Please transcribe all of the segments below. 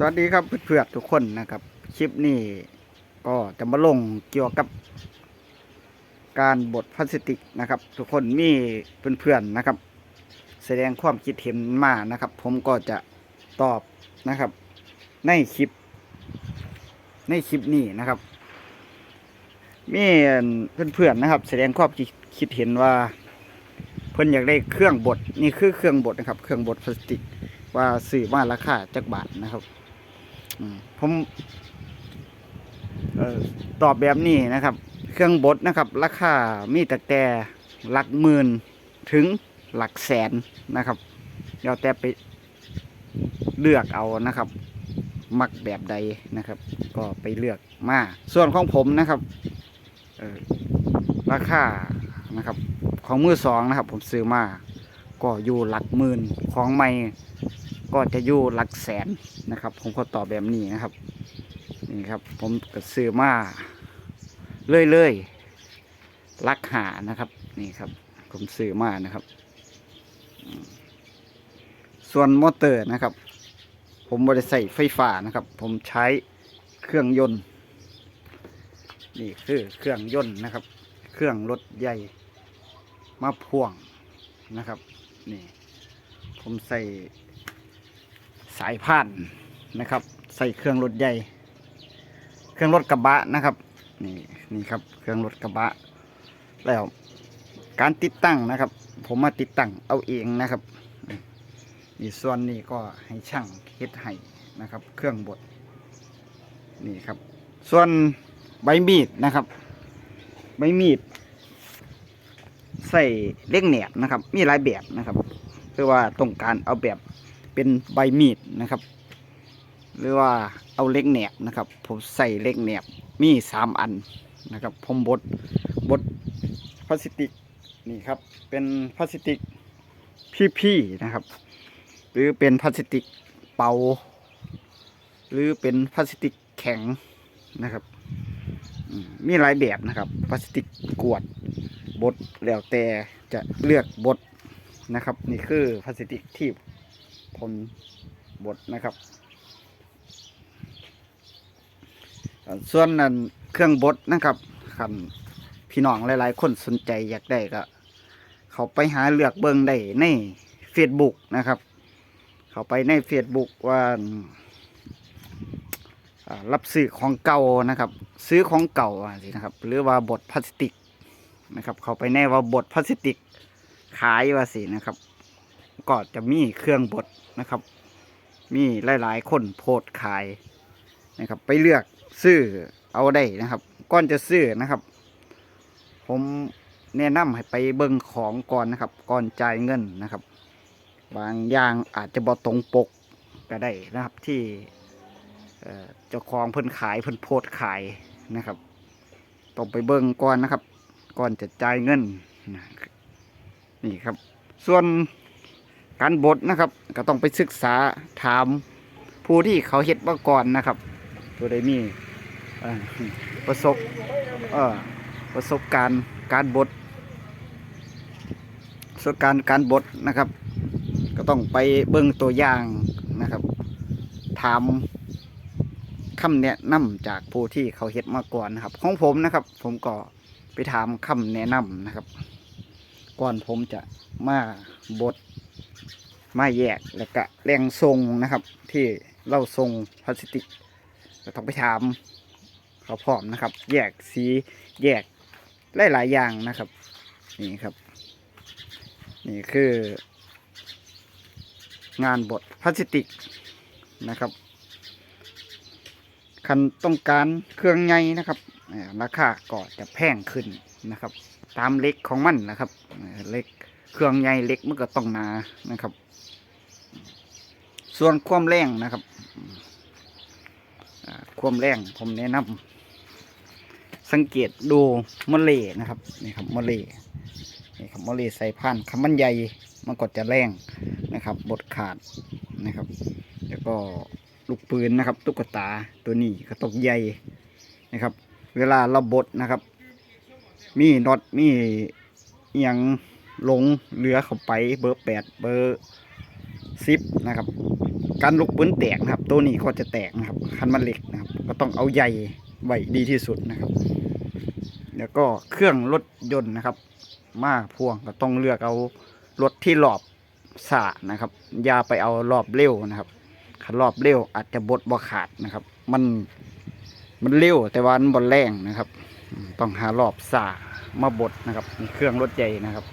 สวัสดีครับเพื่อนๆทุกคนนะครับ คลิปนี้ก็จะมาลงเกี่ยวกับ การบดพลาสติกนะครับ ทุกคนมีเพื่อนๆนะครับ แสดงความคิดเห็นมานะครับ ผมก็จะตอบนะครับ ในคลิป ในคลิปนี้นะครับ มีเพื่อนๆนะครับ แสดงความคิดเห็นว่า เพื่อนอยากได้เครื่องบดนี่คือเครื่องบดนะครับ เครื่องบดพลาสติกว่าซื้อมาราคาจักบาทนะครับ ผมออตอบแบบนี้นะครับ เครื่องบดนะครับ ราคามีแต่แต่หลักหมื่นถึงหลักแสนนะครับเดี๋ยวแต่ไปเลือกเอานะครับ มักแบบใดนะครับ ก็ไปเลือกมา ส่วนของผมนะครับออราคานะครับ ของมือสองนะครับ ผมซื้อมา ก็อยู่หลักหมื่นของใหม่ ก็จะอยู่หลักแสนนะครับ ผมก็ตอบแบบนี้นะครับนี่ครับ ผมก็ซื้อมาเรื่อยๆลักหานะครับ นี่ครับ ผมซื้อมานะครับ ส่วนมอเตอร์นะครับ ผมบริใส่ไฟฟ้านะครับ ผมใช้เครื่องยนต์นี่คือเครื่องยนต์นะครับ เครื่องรถใหญ่มาพ่วงนะครับ นี่ ผมใส่ สายพานนะครับ ใส่เครื่องรถใหญ่ เครื่องรถกระบะนะครับ นี่นี่ครับเครื่องรถกระบะ แล้วการติดตั้งนะครับ ผมมาติดตั้งเอาเองนะครับนี่ส่วนนี้ก็ให้ช่างเฮ็ดให้นะครับ เครื่องบดนี่ครับ ส่วนใบมีดนะครับ ใบมีด ใส่เล็กแหนบนะครับ มีหลายแบบนะครับ คือว่าต้องการเอาแบบ เป็นใบมีดนะครับ หรือว่าเอาเล็กแหนบนะครับ ผมใส่เล็กแหนบมีสามอันนะครับ ผมบดบดพลาสติกนี่ครับ เป็นพลาสติกพี่ๆนะครับ หรือเป็นพลาสติกเป่าหรือเป็นพลาสติกแข็งนะครับมีหลายแบบนะครับพลาสติกกวดบดแล้วแต่จะเลือกบดนะครับ นี่คือพลาสติกที่ ผมบดนะครับ ส่วนนั้นเครื่องบดนะครับคันพี่น้องหลาย ๆ คนสนใจอยากได้ก็ เขาไปหาเลือกเบิงได้ใน Facebook นะครับ เขาไปใน Facebook ว่ารับซื้อของเก่านะครับ ซื้อของเก่าว่าสินะครับ หรือว่าบดพลาสติกนะครับ เขาไปแน่ว่าบดพลาสติกขายว่าสินะครับ ก็จะมีเครื่องบดนะครับ มีหลาย ๆ คนโพสขายนะครับ ไปเลือกซื้อเอาได้นะครับ ก่อนจะซื้อนะครับ ผมแนะนำให้ไปเบิ่งของก่อนนะครับ ก่อนจ่ายเงินนะครับ บางอย่างอาจจะบ่ตรงปกก็ได้นะครับที่เจ้าของเพิ่นขายเพิ่นโพสขายนะครับต้องไปเบิ่งก่อนนะครับ ก่อนจะจ่ายเงินนี่ครับ ส่วน การบดนะครับ ก็ต้องไปศึกษาถามผู้ที่เขาเฮ็ดมาก่อนนะครับผู้ใดนี่ประสบประสบการณ์การบดประสบการณ์การบดนะครับ ก็ต้องไปเบิ่งตัวอย่างนะครับ ถามคำแนะนำจากผู้ที่เขาเฮ็ดมาก่อนนะครับ ของผมนะครับ ผมก็ไปถามคำแนะนำนะครับ ก่อนผมจะมาบด มาแยกแล้วก็แรงทรงนะครับ ที่เราทรงพลาสติกก็ต้องไปถามเขาพร้อมนะครับ แยกสีแยกหลายๆอย่างนะครับ นี่ครับ นี่คืองานบดพลาสติกนะครับคันต้องการเครื่องใหญ่นะครับราคาก็จะแพงขึ้นนะครับ ตามเล็กของมันนะครับเล็ก เครื่องใหญ่เล็กมันก็ต้องหนานะครับ ส่วนความแรงนะครับความแรงผมแนะนำสังเกตดูมะเลนะครับนี่ครับมะเลนี่ครับมะเลใส่ผ่านคำมันใหญ่มันก็จะแรงนะครับ บดขาดนะครับ แล้วก็ลูกปืนนะครับ ตุ๊กตาตัวนี้ก็ตกใหญ่นะครับ เวลาเราบดนะครับ มีน็อตมีอหยัง ลงเหลือเข้าไปเบอร์แปดเบอร์ซิปนะครับ การลูกปืนแตกนะครับ ตัวนี้ก็จะแตกนะครับคันมันเหล็กนะครับ ก็ต้องเอาใยไว้ดีที่สุดนะครับ แล้วก็เครื่องรถยนต์นะครับ มาพ่วงก็ต้องเลือกเอารถที่รอบสานะครับอย่าไปเอารอบเร็วนะครับคันรอบเร็วอาจจะบดบ่ขาดนะครับ มันมันเร็วแต่ว่ามันบ่แรงนะครับ ต้องหารอบสามาบดนะครับมีเครื่องรถใหญ่นะครับ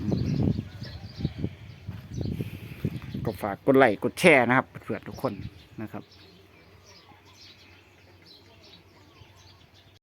อืมก็ ฝากกดไลค์กดแชร์นะครับเพื่อนทุกคนนะครับ